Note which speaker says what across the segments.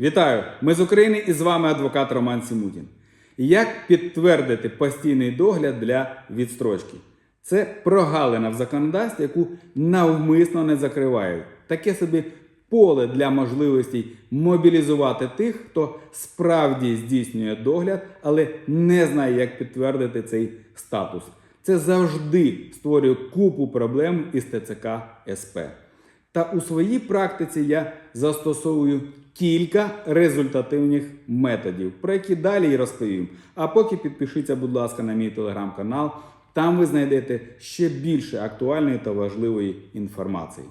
Speaker 1: Вітаю! Ми з України і з вами адвокат Роман Сімутін. Як підтвердити постійний догляд для відстрочки? Це прогалина в законодавстві, яку навмисно не закривають. Таке собі поле для можливостей мобілізувати тих, хто справді здійснює догляд, але не знає, як підтвердити цей статус. Це завжди створює купу проблем із ТЦК СП. Та у своїй практиці я застосовую кілька результативних методів, про які далі і розповім. А поки підпишіться, будь ласка, на мій телеграм-канал. Там ви знайдете ще більше актуальної та важливої інформації.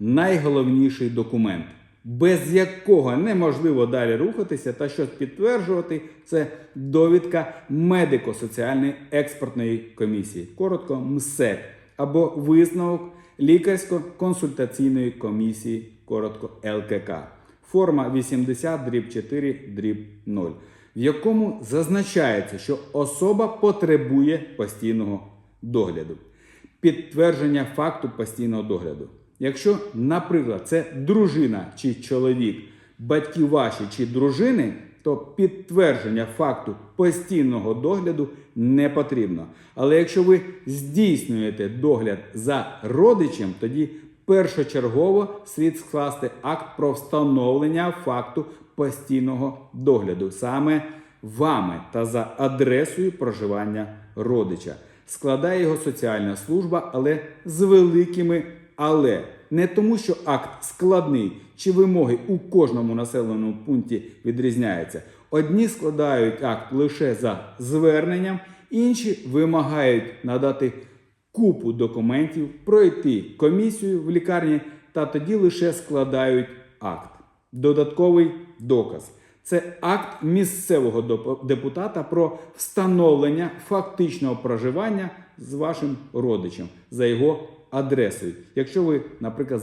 Speaker 1: Найголовніший документ, без якого неможливо далі рухатися та щось підтверджувати, це довідка медико-соціальної експертної комісії, коротко МСЕК, або висновок лікарсько-консультаційної комісії, коротко ЛКК. Форма 80 дріб 4 дріб 0, в якому зазначається, що особа потребує постійного догляду. Підтвердження факту постійного догляду. Якщо, наприклад, це дружина чи чоловік, батьки ваші чи дружини, то підтвердження факту постійного догляду не потрібно. Але якщо ви здійснюєте догляд за родичем, тоді першочергово слід скласти акт про встановлення факту постійного догляду саме вами та за адресою проживання родича. Складає його соціальна служба, але з великими але. Не тому, що акт складний чи вимоги у кожному населеному пункті відрізняються. Одні складають акт лише за зверненням, інші вимагають надати купу документів, пройти комісію в лікарні та тоді лише складають акт. Додатковий доказ. Це акт місцевого депутата про встановлення фактичного проживання з вашим родичем за його адресою, якщо ви, наприклад,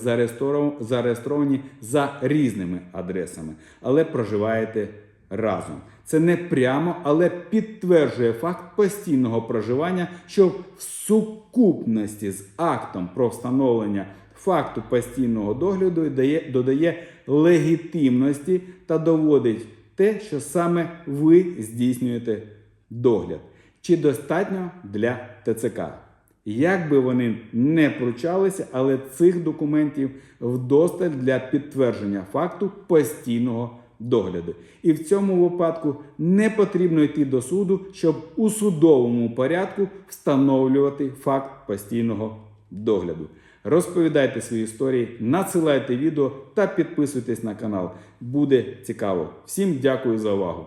Speaker 1: зареєстровані за різними адресами, але проживаєте разом. Це не прямо, але підтверджує факт постійного проживання, що в сукупності з актом про встановлення факту постійного догляду дає, додає легітимності та доводить те, що саме ви здійснюєте догляд. Чи достатньо для ТЦК? Як би вони не пручалися, але цих документів вдосталь для підтвердження факту постійного догляду. І в цьому випадку не потрібно йти до суду, щоб у судовому порядку встановлювати факт постійного догляду. Розповідайте свої історії, надсилайте відео та підписуйтесь на канал. Буде цікаво. Всім дякую за увагу!